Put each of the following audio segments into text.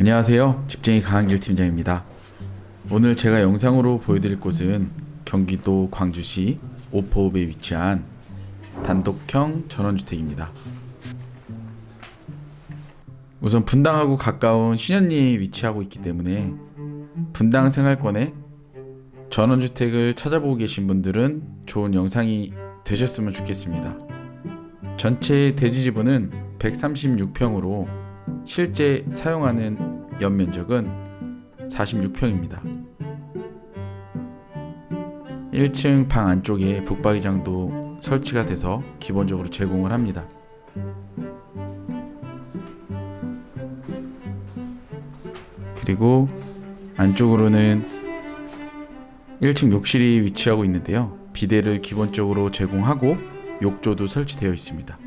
안녕하세요. 집쟁이 강한길 팀장입니다. 오늘 제가 영상으로 보여드릴 곳은 경기도 광주시 오포읍에 위치한 단독형 전원주택입니다. 우선 분당하고 가까운 신현리에 위치하고 있기 때문에 분당 생활권에 전원주택을 찾아보고 계신 분들은 좋은 영상이 되셨으면 좋겠습니다. 전체 대지 지분은 136평으로 실제 사용하는 연면적은 46평입니다. 1층 방 안쪽에 북박이장도 설치가 돼서 기본적으로 제공을 합니다. 그리고 안쪽으로는 1층 욕실이 위치하고 있는데요. 비대를 기본적으로 제공하고 욕조도 설치되어 있습니다.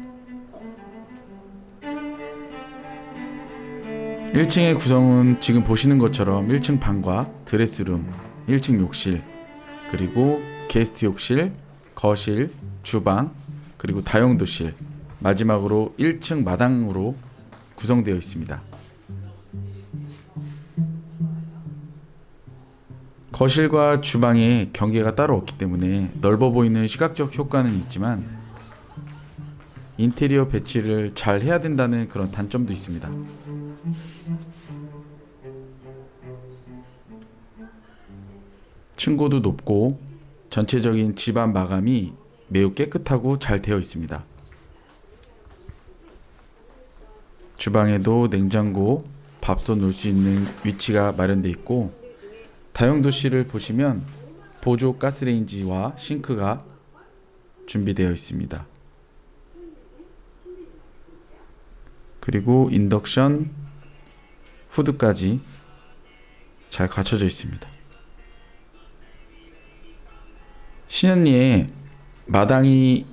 1층의 구성은 지금 보시는 것처럼 1층 방과 드레스룸, 1층 욕실, 그리고 게스트 욕실, 거실, 주방, 그리고 다용도실, 마지막으로 1층 마당으로 구성되어 있습니다. 거실과 주방에 경계가 따로 없기 때문에 넓어 보이는 시각적 효과는 있지만 인테리어 배치를 잘 해야 된다는 그런 단점도 있습니다. 층고도 높고 전체적인 집안 마감이 매우 깨끗하고 잘 되어 있습니다. 주방에도 냉장고, 밥솥 놓을 수 있는 위치가 마련되어 있고 다용도실을 보시면 보조 가스레인지와 싱크가 준비되어 있습니다. 그리고 인덕션 후드까지 잘 갖춰져 있습니다. 신현리에 마당이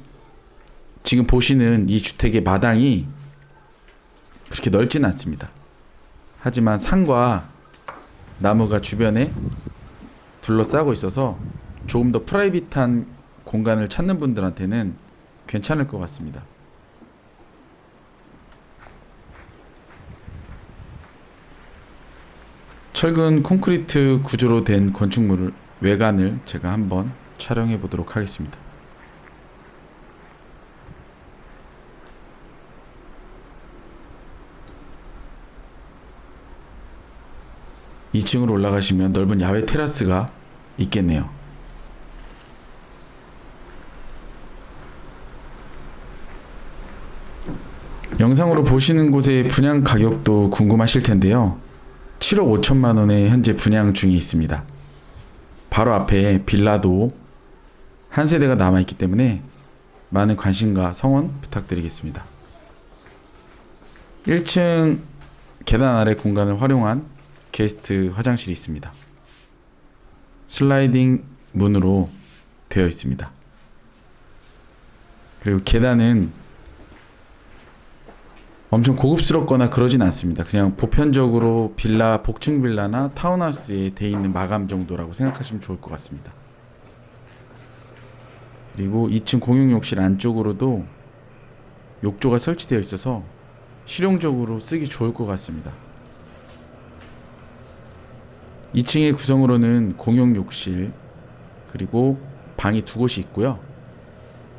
지금 보시는 이 주택의 마당이 그렇게 넓지는 않습니다. 하지만 산과 나무가 주변에 둘러싸고 있어서 조금 더 프라이빗한 공간을 찾는 분들한테는 괜찮을 것 같습니다. 철근 콘크리트 구조로 된 건축물 외관을 제가 한번 촬영해 보도록 하겠습니다. 2층으로 올라가시면 넓은 야외 테라스가 있겠네요. 영상으로 보시는 곳의 분양 가격도 궁금하실 텐데요. 7억 5천만 원에 현재 분양 중에 있습니다. 바로 앞에 빌라도 한 세대가 남아 있기 때문에 많은 관심과 성원 부탁드리겠습니다. 1층 계단 아래 공간을 활용한 게스트 화장실이 있습니다. 슬라이딩 문으로 되어 있습니다. 그리고 계단은 엄청 고급스럽거나 그러진 않습니다. 그냥 보편적으로 빌라, 복층 빌라나 타운하우스에 돼 있는 마감 정도라고 생각하시면 좋을 것 같습니다. 그리고 2층 공용 욕실 안쪽으로도 욕조가 설치되어 있어서 실용적으로 쓰기 좋을 것 같습니다. 2층의 구성으로는 공용 욕실 그리고 방이 두 곳이 있고요.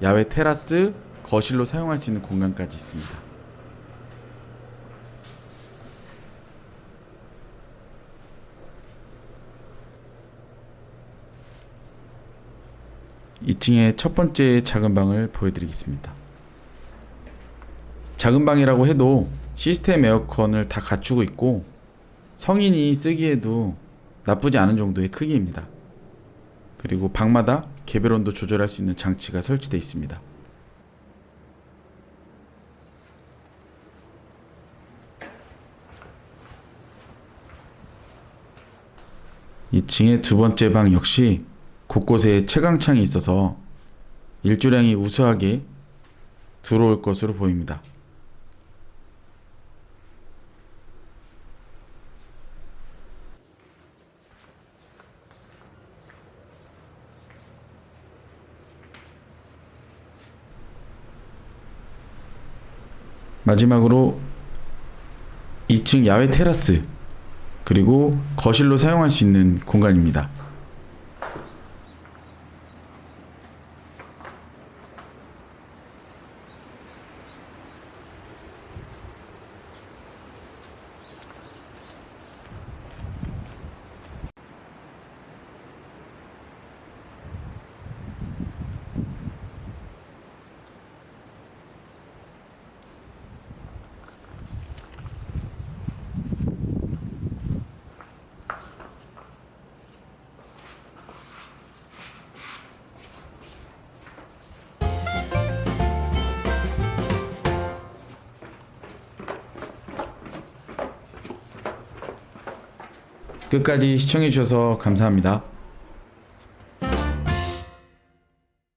야외 테라스, 거실로 사용할 수 있는 공간까지 있습니다. 2층의 첫 번째 작은 방을 보여드리겠습니다. 작은 방이라고 해도 시스템 에어컨을 다 갖추고 있고 성인이 쓰기에도 나쁘지 않은 정도의 크기입니다. 그리고 방마다 개별 온도 조절할 수 있는 장치가 설치되어 있습니다. 이층의두 번째 방 역시 곳곳에 채광창이 있어서 일조량이 우수하게 들어올 것으로 보입니다. 마지막으로 2층 야외 테라스 그리고 거실로 사용할 수 있는 공간입니다. 끝까지 시청해 주셔서 감사합니다.